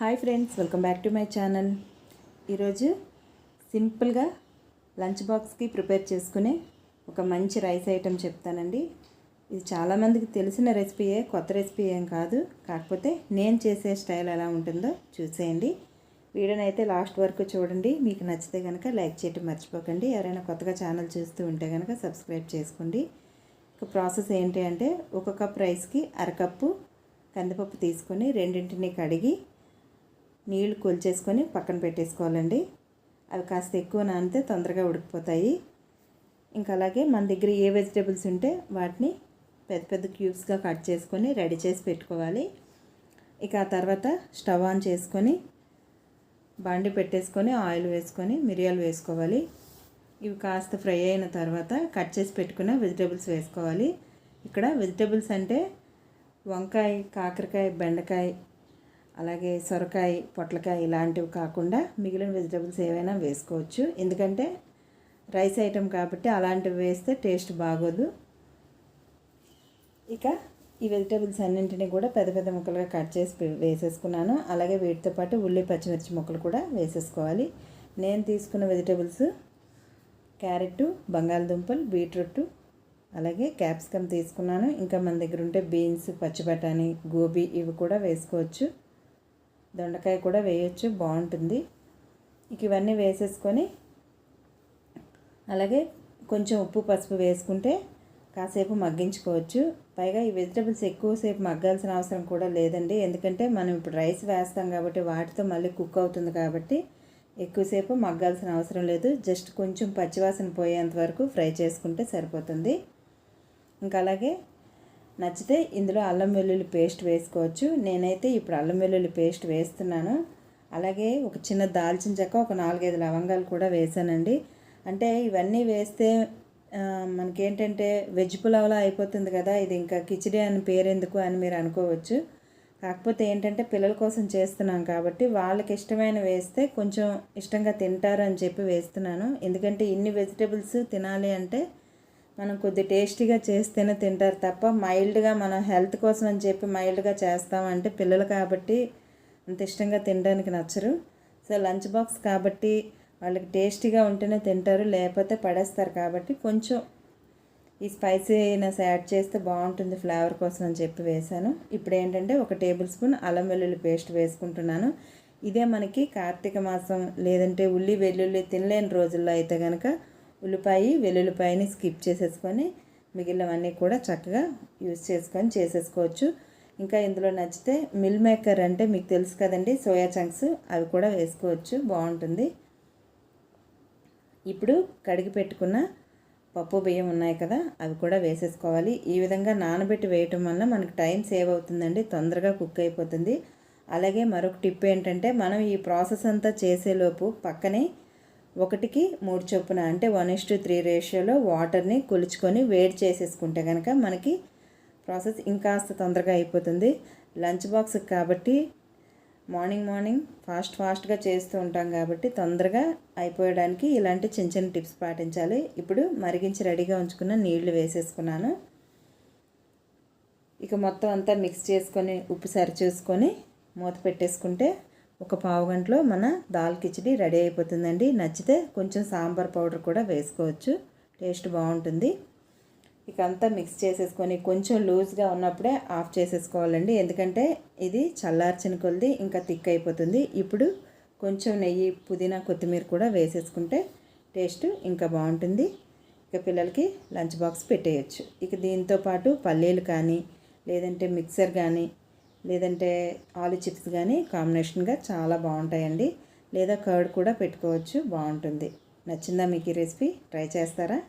Hi friends welcome back to my channel. ఈరోజు సింపుల్గా lunch బాక్స్కి ప్రిపేర్ చేసుకునే ఒక మంచి రైస్ ఐటెం చెప్తానండి. ఇది చాలామందికి తెలిసిన రెసిపీయే కొత్త రెసిపీ ఏం కాదు. కాకపోతే నేను చేసే స్టైల్ ఎలా ఉంటుందో చూసేయండి. వీడియోని అయితే లాస్ట్ వరకు చూడండి. మీకు నచ్చితే కనుక లైక్ చేయటం మర్చిపోకండి. ఎవరైనా కొత్తగా ఛానల్ చూస్తూ ఉంటే కనుక సబ్స్క్రైబ్ చేసుకోండి. ఇక ప్రాసెస్ ఏంటి అంటే ఒక కప్ రైస్కి అరకప్పు కందిపప్పు తీసుకొని రెండింటిని కడిగి నీళ్ళు కొలిచేసుకొని పక్కన పెట్టేసుకోవాలండి. అవి కాస్త ఎక్కువ నానితే తొందరగా ఉడికిపోతాయి. ఇంకా అలాగే మన దగ్గర ఏ వెజిటేబుల్స్ ఉంటే వాటిని పెద్ద పెద్ద క్యూబ్స్గా కట్ చేసుకొని రెడీ చేసి పెట్టుకోవాలి. ఇక ఆ తర్వాత స్టవ్ ఆన్ చేసుకొని బండి పెట్టేసుకొని ఆయిల్ వేసుకొని మిరియాలు వేసుకోవాలి. ఇవి కాస్త ఫ్రై అయిన తర్వాత కట్ చేసి పెట్టుకున్న వెజిటేబుల్స్ వేసుకోవాలి. ఇక్కడ వెజిటేబుల్స్ అంటే వంకాయ కాకరకాయ బెండకాయ అలాగే సొరకాయ పొట్లకాయ ఇలాంటివి కాకుండా మిగిలిన వెజిటేబుల్స్ ఏవైనా వేసుకోవచ్చు. ఎందుకంటే రైస్ ఐటెం కాబట్టి అలాంటివి వేస్తే టేస్ట్ బాగోదు. ఇక ఈ వెజిటేబుల్స్ అన్నింటినీ కూడా పెద్ద పెద్ద ముక్కలుగా కట్ చేసి వేసేసుకున్నాను. అలాగే వీటితో పాటు ఉల్లి పచ్చిమిర్చి ముక్కలు కూడా వేసేసుకోవాలి. నేను తీసుకున్న వెజిటేబుల్స్ క్యారెట్ బంగాళదుంపలు బీట్రూట్ అలాగే క్యాప్సికమ్ తీసుకున్నాను. ఇంకా మన దగ్గర ఉంటే బీన్స్ పచ్చి బఠానీ గోబీ ఇవి కూడా వేసుకోవచ్చు. దొండకాయ కూడా వేయొచ్చు బాగుంటుంది. ఇక ఇవన్నీ వేసేసుకొని అలాగే కొంచెం ఉప్పు పసుపు వేసుకుంటే కాసేపు మగ్గించుకోవచ్చు. పైగా ఈ వెజిటబుల్స్ ఎక్కువసేపు మగ్గాల్సిన అవసరం కూడా లేదండి. ఎందుకంటే మనం ఇప్పుడు రైస్ వేస్తాం కాబట్టి వాటితో మళ్ళీ కుక్ అవుతుంది కాబట్టి ఎక్కువసేపు మగ్గాల్సిన అవసరం లేదు. జస్ట్ కొంచెం పచ్చివాసన పోయేంత వరకు ఫ్రై చేసుకుంటే సరిపోతుంది. ఇంకా అలాగే నచ్చితే ఇందులో అల్లం వెల్లుల్లి పేస్ట్ వేసుకోవచ్చు. నేనైతే ఇప్పుడు అల్లం వెల్లుల్లి పేస్ట్ వేస్తున్నాను. అలాగే ఒక చిన్న దాల్చిన చెక్క ఒక నాలుగైదు లవంగాలు కూడా వేసానండి. అంటే ఇవన్నీ వేస్తే మనకేంటంటే వెజ్ పులావ్లా అయిపోతుంది కదా ఇది ఇంకా కిచిడి అని పేరెందుకు అని మీరు అనుకోవచ్చు. కాకపోతే ఏంటంటే పిల్లల కోసం చేస్తున్నాం కాబట్టి వాళ్ళకి ఇష్టమైన వేస్తే కొంచెం ఇష్టంగా తింటారు అని చెప్పి వేస్తున్నాను. ఎందుకంటే ఇన్ని వెజిటేబుల్స్ తినాలి అంటే మనం కొద్ది టేస్టీగా చేస్తేనే తింటారు తప్ప మైల్డ్గా మనం హెల్త్ కోసం అని చెప్పి మైల్డ్గా చేస్తామంటే పిల్లలు కాబట్టి అంత ఇష్టంగా తినడానికి నచ్చరు. సో లంచ్ బాక్స్ కాబట్టి వాళ్ళకి టేస్టీగా ఉంటేనే తింటారు లేకపోతే పడేస్తారు కాబట్టి కొంచెం ఈ స్పైసీనెస్ యాడ్ చేస్తే బాగుంటుంది ఫ్లేవర్ కోసం అని చెప్పి వేశాను. ఇప్పుడు ఏంటంటే ఒక టేబుల్ స్పూన్ అల్లం వెల్లుల్లి పేస్ట్ వేసుకుంటున్నాను. ఇదే మనకి కార్తీక మాసం లేదంటే ఉల్లి వెల్లుల్లి తినలేని రోజుల్లో అయితే కనుక ఉల్లిపాయ వెల్లుల్లిపాయని స్కిప్ చేసేసుకొని మిగిలినవన్నీ కూడా చక్కగా యూస్ చేసుకొని చేసేసుకోవచ్చు. ఇంకా ఇందులో నచ్చితే మిల్ మేకర్ అంటే మీకు తెలుసు కదండి సోయా చంక్స్ అవి కూడా వేసుకోవచ్చు బాగుంటుంది. ఇప్పుడు కడిగి పెట్టుకున్న పప్పు బియ్యం ఉన్నాయి కదా అవి కూడా వేసేసుకోవాలి. ఈ విధంగా నానబెట్టి వేయటం వల్ల మనకు టైం సేవ్ అవుతుందండి తొందరగా కుక్ అయిపోతుంది. అలాగే మరొక టిప్ ఏంటంటే మనం ఈ ప్రాసెస్ అంతా చేసేలోపు పక్కనే ఒకటికి మూడు చొప్పున అంటే వన్ ఇస్ టు త్రీ రేషియోలో వాటర్ని కొలుచుకొని వేడి చేసేసుకుంటే కనుక మనకి ప్రాసెస్ ఇంకాస్త తొందరగా అయిపోతుంది. లంచ్ బాక్స్ కాబట్టి మార్నింగ్ మార్నింగ్ ఫాస్ట్ ఫాస్ట్గా చేస్తూ ఉంటాం కాబట్టి తొందరగా అయిపోయడానికి ఇలాంటి చిన్న చిన్న టిప్స్ పాటించాలి. ఇప్పుడు మరిగించి రెడీగా ఉంచుకున్న నీళ్ళు వేసేసుకున్నాను. ఇక మొత్తం అంతా మిక్స్ చేసుకొని ఉప్పు సరి చూసుకొని మూత పెట్టేసుకుంటే ఒక పావు గంటలో మన దాల్ కిచిడి రెడీ అయిపోతుందండి. నచ్చితే కొంచెం సాంబార్ పౌడర్ కూడా వేసుకోవచ్చు. టేస్ట్ బాగుంటుంది. ఇక అంతా మిక్స్ చేసేసుకొని కొంచెం లూజ్గా ఉన్నప్పుడే ఆఫ్ చేసేసుకోవాలండి. ఎందుకంటే ఇది చల్లార్చిన కొలది ఇంకా థిక్ అయిపోతుంది. ఇప్పుడు కొంచెం నెయ్యి పుదీనా కొత్తిమీర కూడా వేసేసుకుంటే టేస్ట్ ఇంకా బాగుంటుంది. ఇక పిల్లలకి లంచ్ బాక్స్ పెట్టేయచ్చు. ఇక దీంతో పాటు పల్లీలు కానీ లేదంటే మిక్సర్ కానీ లేదంటే ఆలు చిప్స్ కానీ కాంబినేషన్గా చాలా బాగుంటాయండి. లేదా కర్డ్ కూడా పెట్టుకోవచ్చు బాగుంటుంది. నచ్చిందా మీకు ఈ రెసిపీ? ట్రై చేస్తారా?